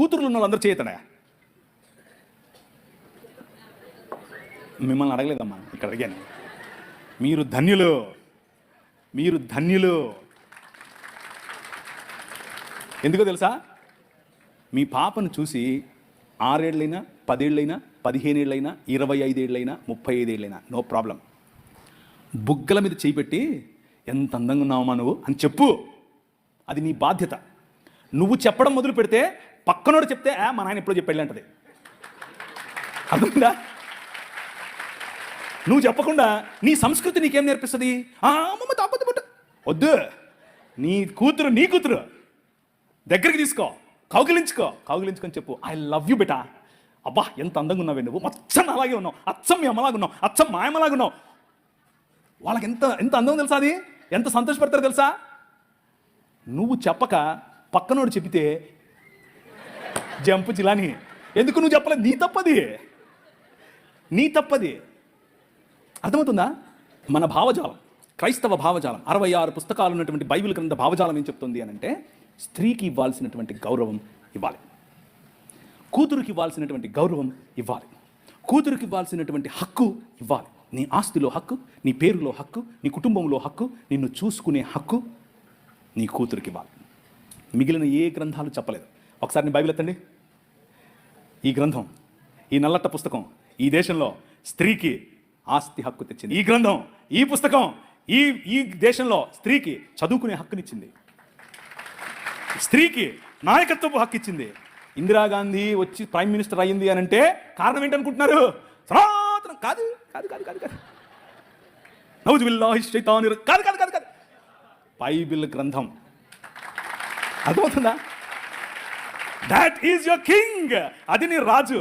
కూతురులు ఉన్న వాళ్ళందరూ చేయతడా మిమ్మల్ని అడగలేదమ్మా ఇక్కడ అడిగాను. మీరు ధన్యులు మీరు ధన్యులు. ఎందుకో తెలుసా? మీ పాపను చూసి ఆరేళ్ళైనా పదేళ్ళైనా పదిహేనేళ్ళైనా ఇరవై ఐదేళ్ళైనా ముప్పై ఐదేళ్ళైనా నో ప్రాబ్లం. బుగ్గల మీద చేపెట్టి ఎంత అందంగా ఉన్నావమ్మా నువ్వు అని చెప్పు. అది నీ బాధ్యత. నువ్వు చెప్పడం మొదలు పెడితే పక్కనోడు చెప్తే "ఆ, మా నాయన ఎప్పుడో చెప్పి అంటది. అర్థమైందా? నువ్వు చెప్పకుండా నీ సంస్కృతి నీకేం నేర్పిస్తుంది? "ఆ, అమ్మమ్మ తాపతి పుట్ట వద్దు. నీ కూతురు నీ కూతురు. దగ్గరికి తీసుకో. కౌగిలించుకో. కౌగిలించుకొని చెప్పు. ఐ లవ్ యూ బెటా. అబ్బా ఎంత అందంగా ఉన్నావే నువ్వు. అచ్చం అలాగే ఉన్నావు. అచ్చం మీ అమ్మలాగా ఉన్నావు అచ్చం మా అమ్మలాగా ఉన్నావు వాళ్ళకి ఎంత ఎంత అందం తెలుసా అది? ఎంత సంతోషపడతారు తెలుసా? నువ్వు చెప్పక పక్కనోడు చెబితే జంపు జిలాని ఎందుకు నువ్వు చెప్పలేదు? నీ తప్పది. నీ తప్పది. అర్థమవుతుందా? మన భావజాలం క్రైస్తవ భావజాలం అరవై ఆరు పుస్తకాలు ఉన్నటువంటి బైబిల్ గ్రంథ భావజాలం ఏం చెప్తుంది అని అంటే స్త్రీకి ఇవ్వాల్సినటువంటి గౌరవం ఇవ్వాలి. కూతురుకి ఇవ్వాల్సినటువంటి గౌరవం ఇవ్వాలి. కూతురుకి ఇవ్వాల్సినటువంటి హక్కు ఇవ్వాలి. నీ ఆస్తిలో హక్కు నీ పేరులో హక్కు నీ కుటుంబంలో హక్కు నిన్ను చూసుకునే హక్కు నీ కూతురికి ఇవ్వాలి. మిగిలిన ఏ గ్రంథాలు చెప్పలేదు. ఒకసారి నేను బైబిల్ ఎత్తండి. ఈ గ్రంథం ఈ నల్లట్ట పుస్తకం ఈ దేశంలో స్త్రీకి ఆస్తి హక్కు తెచ్చింది. ఈ గ్రంథం ఈ పుస్తకం ఈ ఈ దేశంలో స్త్రీకి చదువుకునే హక్కునిచ్చింది. స్త్రీకి నాయకత్వపు హక్కు ఇచ్చింది ఇందిరాగాంధీ వచ్చి ప్రైమ్ మినిస్టర్ అయ్యింది అని అంటే కారణం ఏంటనుకుంటున్నారు? సనాతనం. కాదు కాదు కాదు కాదు కాదు. నౌజు కాదు కాదు కాదు కాదు. బైబిల్ గ్రంథం. అర్థమవుతుందా? దాట్ ఈజ్ యువర్ కింగ్ అది నీ రాజు